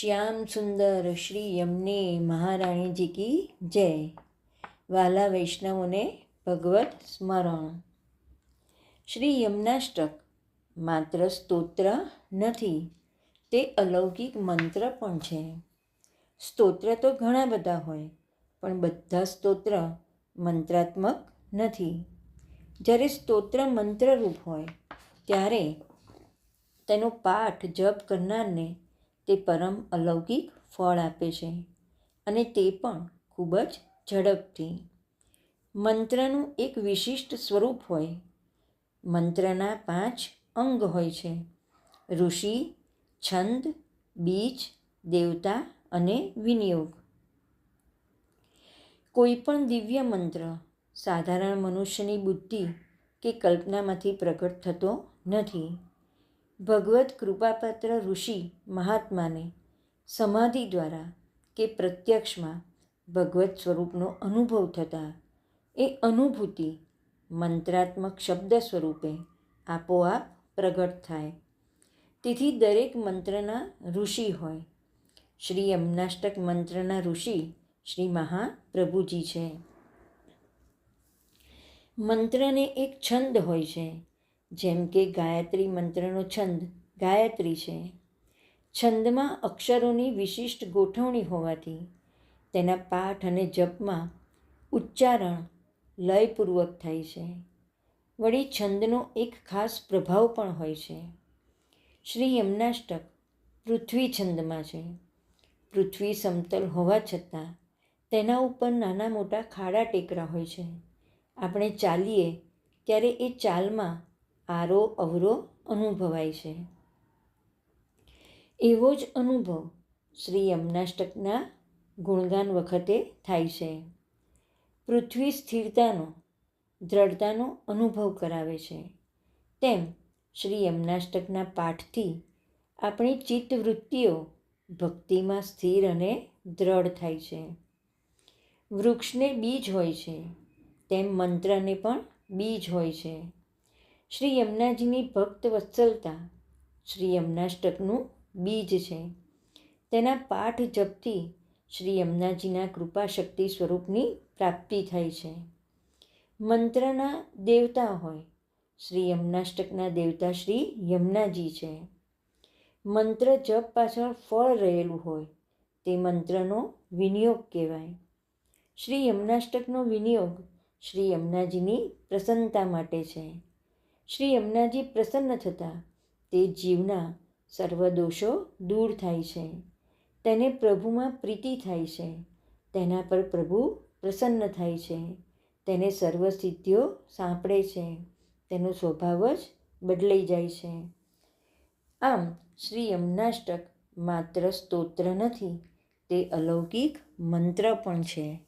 શ્યામ સુંદર શ્રી યમને મહારાણીજી કી જય. વાલા વૈષ્ણવોને ભગવત સ્મરણ. શ્રી યમનાષ્ટક, માત્ર સ્તોત્ર નથી, તે અલૌકિક મંત્ર પણ છે. સ્તોત્ર તો ઘણા બધા હોય, પણ બધા સ્તોત્ર મંત્રાત્મક નથી. જ્યારે સ્તોત્ર મંત્રરૂપ હોય, ત્યારે તેનો પાઠ જપ કરનારને તે પરમ અલૌકિક ફળ આપે છે અને તે પણ ખૂબ જ ઝડપથી. મંત્રનું એક વિશિષ્ટ સ્વરૂપ હોય. મંત્રના પાંચ અંગ હોય છે. ઋષિ, છંદ, બીજ, દેવતા અને વિનિયોગ. કોઈ પણ દિવ્ય મંત્ર સાધારણ મનુષ્યની બુદ્ધિ કે કલ્પનામાંથી પ્રગટ થતો નથી. ભગવત કૃપાપાત્ર ઋષિ મહાત્માને સમાધિ દ્વારા કે પ્રત્યક્ષમાં ભગવત સ્વરૂપનો અનુભવ થતાં એ અનુભૂતિ મંત્રાત્મક શબ્દ સ્વરૂપે આપોઆપ પ્રગટ થાય. તેથી દરેક મંત્રના ઋષિ હોય. શ્રી યમનાષ્ટક મંત્રના ઋષિ શ્રી મહાપ્રભુજી છે. મંત્રને એક છંદ હોય છે. જેમ કે ગાયત્રી મંત્રનો છંદ, ગાયત્રી છે. છંદમાં અક્ષરોની વિશિષ્ટ ગોઠવણી હોવાથી તેના પાઠ અને જપમાં ઉચ્ચારણ લયપૂર્વક થાય છે. વળી છંદનો એક ખાસ પ્રભાવ પણ હોય છે. શ્રી યમનાષ્ટક પૃથ્વી છંદમાં છે. પૃથ્વી સમતલ હોવા છતાં તેના ઉપર નાના મોટા ખાડા ટેકરા હોય છે. આપણે ચાલીએ ત્યારે એ ચાલમાં આરો, અવરો અનુભવાય છે. એવો જ અનુભવ શ્રી યમનાષ્ટકના ગુણગાન વખતે થાય છે. પૃથ્વી સ્થિરતાનો, દ્રઢતાનો અનુભવ કરાવે છે. તેમ શ્રી યમનાષ્ટકના પાઠથી આપણી ચિત્તવૃત્તિઓ ભક્તિમાં સ્થિર અને દ્રઢ થાય છે. વૃક્ષને બીજ હોય છે. તેમ મંત્રને પણ બીજ હોય છે. શ્રી યમુનાજીની ભક્ત વત્સલતા. શ્રી યમનાષ્ટકનું બીજ છે. તેના પાઠ જપથી શ્રી યમુનાજીના કૃપાશક્તિ સ્વરૂપની પ્રાપ્તિ થાય છે. મંત્રના દેવતા હોય. શ્રી યમનાષ્ટકના દેવતા શ્રી યમુનાજી છે. મંત્ર જપ પાછળ ફળ રહેલું હોય. તે મંત્રનો વિનિયોગ કહેવાય. શ્રી યમનાષ્ટકનો વિનિયોગ શ્રી યમુનાજીની પ્રસન્નતા માટે છે. શ્રી યમુનાજી પ્રસન્ન થતાં તે જીવના સર્વ દોષો દૂર થાય છે. તેને પ્રભુમાં પ્રીતિ થાય છે. તેના પર પ્રભુ પ્રસન્ન થાય છે. તેને સર્વ સિદ્ધિઓ સાંપડે છે. તેનો સ્વભાવ જ બદલાઈ જાય છે. આમ શ્રી યમનાષ્ટક માત્ર સ્તોત્ર નથી, તે અલૌકિક મંત્ર પણ છે.